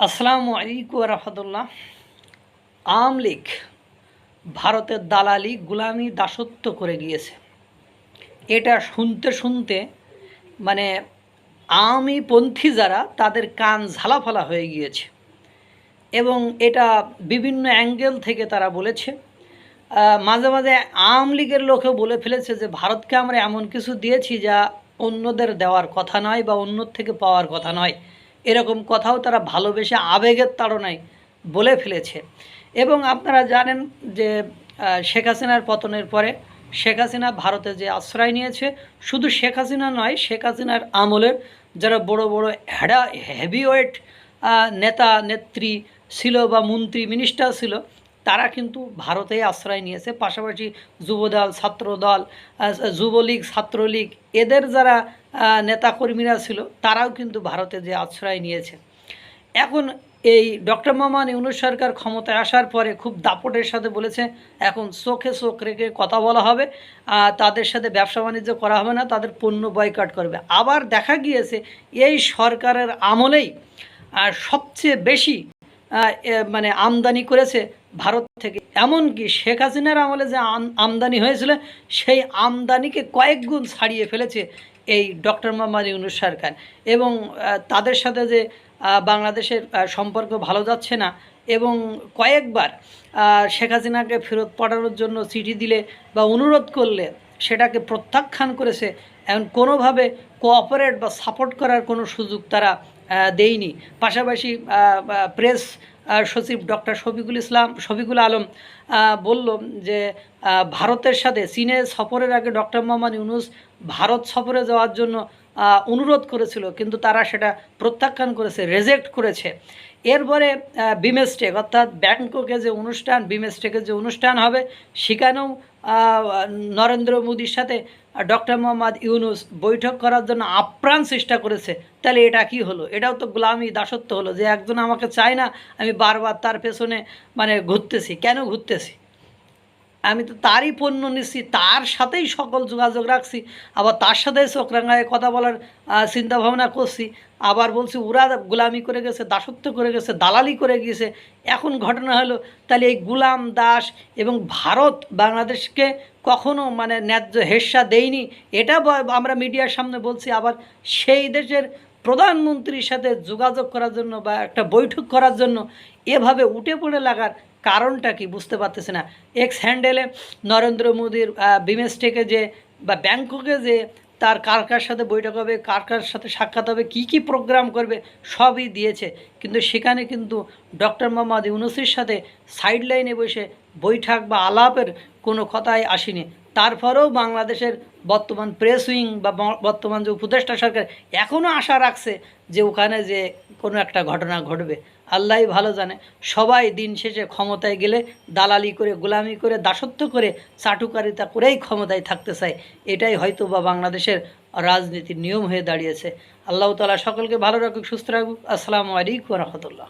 আসসালামু আলাইকুম রহমতুল্লাহ। আওয়ামী লীগ ভারতের দালালি গুলামি দাসত্ব করে গিয়েছে। এটা শুনতে শুনতে মানে আওয়ামী পন্থী যারা, তাদের কান ঝালাফালা হয়ে গিয়েছে। এবং এটা বিভিন্ন অ্যাঙ্গেল থেকে তারা বলেছে। মাঝে মাঝে আওয়ামী লীগের লোকেও বলে ফেলেছে যে, ভারতকে আমরা এমন কিছু দিয়েছি যা অন্যদের দেওয়ার কথা নয় বা অন্যর থেকে পাওয়ার কথা নয়। এরকম কথাও তারা ভালোবেসে আবেগের তাড়নায় বলে ফেলেছে। এবং আপনারা জানেন যে শেখ হাসিনার পতনের পরে শেখ হাসিনা ভারতে যে আশ্রয় নিয়েছে, শুধু শেখ হাসিনা নয়, শেখ হাসিনার আমলের যারা বড় বড় হ্যাডা হেভিওয়েট নেতা, নেত্রী ছিল বা মন্ত্রী মিনিস্টার ছিল তারা কিন্তু ভারতে আশ্রয় নিয়েছে। পাশাপাশি যুবদল, ছাত্রদল যুবলীগ, ছাত্রলীগ, এদের যারা নেতাকর্মীরা ছিল, তারাও কিন্তু ভারতে যে আশ্রয় নিয়েছে। এখন এই ডক্টর মোহাম্মদ ইউনুস সরকার ক্ষমতায় আসার পরে খুব দাপটের সাথে বলেছে, এখন চোখে চোখ রেখে কথা বলা হবে তাদের সাথে ব্যবসা বাণিজ্য করা হবে না, তাদের পণ্য বয়কাট করবে। আবার দেখা গিয়েছে, এই সরকারের আমলেই সবচেয়ে বেশি মানে আমদানি করেছে ভারত থেকে। এমনকি শেখ হাসিনার আমলে যে আম- আমদানি হয়েছিল, সেই আমদানিকে কয়েক গুণ ছাড়িয়ে ফেলেছে এই ডক্টর মোহাম্মদ ইউনুস সরকার। এবং তাদের সাথে যে বাংলাদেশের সম্পর্ক ভালো যাচ্ছে না, এবং কয়েকবার শেখ হাসিনাকে ফেরত পাঠানোর জন্য চিঠি দিলে বা অনুরোধ করলে সেটাকে প্রত্যাখ্যান করেছে, এমন কোনোভাবে কোঅপারেট বা সাপোর্ট করার কোনো সুযোগ তারা দেয়নি। পাশাপাশি প্রেস সচিব ডক্টর শফিকুল ইসলাম, শফিকুল আলম বলল যে ভারতের সাথে চীনে সফরের আগে ডক্টর মোহাম্মদ ইউনুস ভারত সফরে যাওয়ার জন্য অনুরোধ করেছিল, কিন্তু তারা সেটা প্রত্যাখ্যান করেছে রেজেক্ট করেছে। এরপরে বিমেস্টেক অর্থাৎ ব্যাংককে যে অনুষ্ঠান বিমেস্টেকের যে অনুষ্ঠান হবে, সেখানেও নরেন্দ্র মোদির সাথে ডক্টর মোহাম্মদ ইউনুস বৈঠক করার জন্য আপ্রাণ চেষ্টা করেছে, তাহলে এটা কি হলো? এটাও তো গোলামি, দাসত্ব হলো যে একজন আমাকে চায় না, আমি বারবার তার পেছনে মানে ঘুরতেছি। কেন ঘুরতেছি? আমি তো তারই পণ্য নিচ্ছি তার সাথেই সকল যোগাযোগ রাখছি, আবার তার সাথে চোখ রাঙায় কথা বলার চিন্তা ভাবনা করছি। আবার বলছি ওরা গোলামি করে গেছে, দাসত্ব করে গেছে, দালালি করে গিয়েছে, এখন ঘটনা হলো, তাহলে এই গুলাম দাস এবং ভারত বাংলাদেশকে কখনো মানে ন্যায্য হেস্যা দেয়নি। এটা আমরা মিডিয়ার সামনে বলছি, আবার সেই দেশের প্রধানমন্ত্রীর সাথে যোগাযোগ করার জন্য বা একটা বৈঠক করার জন্য এভাবে উঠে পড়ে লাগার কারণটা কি বুঝতে পারতেছে না। এক্স হ্যান্ডেলে নরেন্দ্র মোদীর বিমেস্টেকে যে, বা ব্যাংককে যে তার কার কার সাথে বৈঠক হবে, কার কার সাথে সাক্ষাৎ হবে, কি কি প্রোগ্রাম করবে, সবই দিয়েছে। কিন্তু সেখানে কিন্তু ডক্টর মোহাম্মদ ইউনুসির সাথে সাইড লাইনে বসে বৈঠক বা আলাপের কোনো কথাই আসেনি। তারপরেও বাংলাদেশের বর্তমান প্রেস উইং বা বর্তমান যে উপদেষ্টা সরকার এখনও আশা রাখছে যে ওখানে যে কোনো একটা ঘটনা ঘটবে। আল্লাহই ভালো জানে, সবাই দিন শেষে ক্ষমতায় গেলে দালালি করে, গোলামি করে, দাসত্ব করে, চাটুকারিতা করেই ক্ষমতায় থাকতে চায়। এটাই হয়তো বা বাংলাদেশের রাজনীতির নিয়ম হয়ে দাঁড়িয়েছে। আল্লাহ তালা সকলকে ভালো রাখুক, সুস্থ রাখুক। আসসালামু আলাইকুম রহমতুল্লাহ।